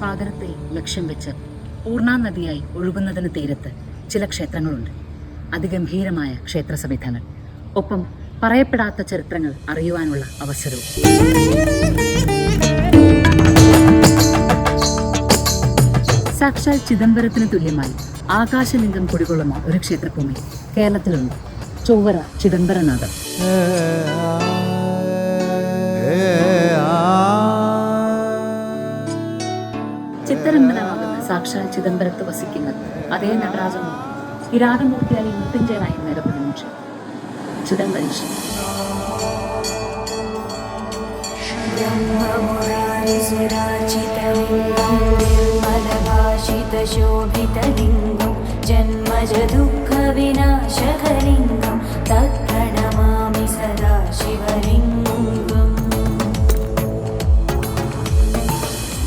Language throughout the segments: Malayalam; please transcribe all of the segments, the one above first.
സാഗരത്തെ ലക്ഷ്യം വെച്ച് പൂർണ നദിയായി ഒഴുകുന്നതിന് തീരത്ത് ചില ക്ഷേത്രങ്ങളുണ്ട്. അതിഗംഭീരമായ ക്ഷേത്ര സംവിധാനങ്ങൾ ഒപ്പം പറയപ്പെടാത്ത ചരിത്രങ്ങൾ അറിയുവാനുള്ള അവസരവും. സാക്ഷാൽ ചിദംബരത്തിന് തുല്യമായി ആകാശലിംഗം കുടികൊള്ളുന്ന ഒരു ക്ഷേത്രഭൂമി കേരളത്തിലുണ്ട്. ചൊവ്വര ചിദംബരനാഥം ചിത്തരംഗനാകുന്ന സാക്ഷാൽ ചിദംബരത്ത് വസിക്കുന്ന അതേ നടരാജമൂർത്തി കിരാതമൂർത്തിയായി മൃത്യുഞ്ജയനായി നിരപ്പെടുന്ന ക്ഷേത്രം ചിദംബരീശ്വരൻ निर्मलभाषितशोभितलिङ्गं जन्मजदुःखविनाशकलिङ्गं तत्प्रणमामि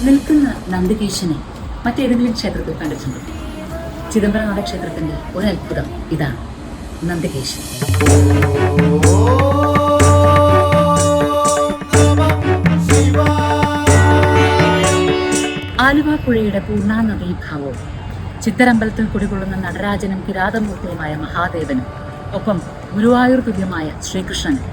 നിൽക്കുന്ന നന്ദികേശനെ മറ്റേതെങ്കിലും ക്ഷേത്രത്തിൽ കണ്ടിട്ടുണ്ടോ? ചിദംബരനാഥ ക്ഷേത്രത്തിന്റെ ഒരു അത്ഭുതം ഇതാണ് നന്ദികേശൻ. ആലുവ പുഴയുടെ പൂർണാ ഭാവവും ചിത്തരമ്പലത്തിൽ കുടികൊള്ളുന്ന നടരാജനും കിരാതമൂർത്തിയുമായ മഹാദേവനും ഒപ്പം ഗുരുവായൂർ തുല്യമായ ശ്രീകൃഷ്ണനും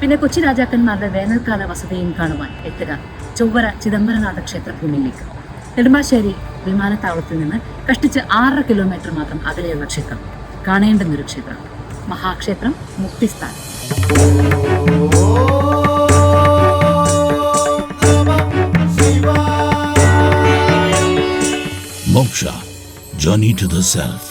പിന്നെ കൊച്ചി രാജാക്കന്മാരുടെ വേനൽക്കാല വസതിയും കാണുവാൻ എത്തുക ചൊവ്വര ചിദംബരനാഥ ക്ഷേത്രഭൂമിയിലേക്ക്. നെടുമ്പാശ്ശേരി വിമാനത്താവളത്തിൽ നിന്ന് കഷ്ടിച്ച് ആറര കിലോമീറ്റർ മാത്രം അകലെയുള്ള ക്ഷേത്രം. കാണേണ്ടുന്നൊരു ക്ഷേത്രം. മഹാക്ഷേത്രം മുക്തിസ്ഥാനം. Moksha, Journey to the Self.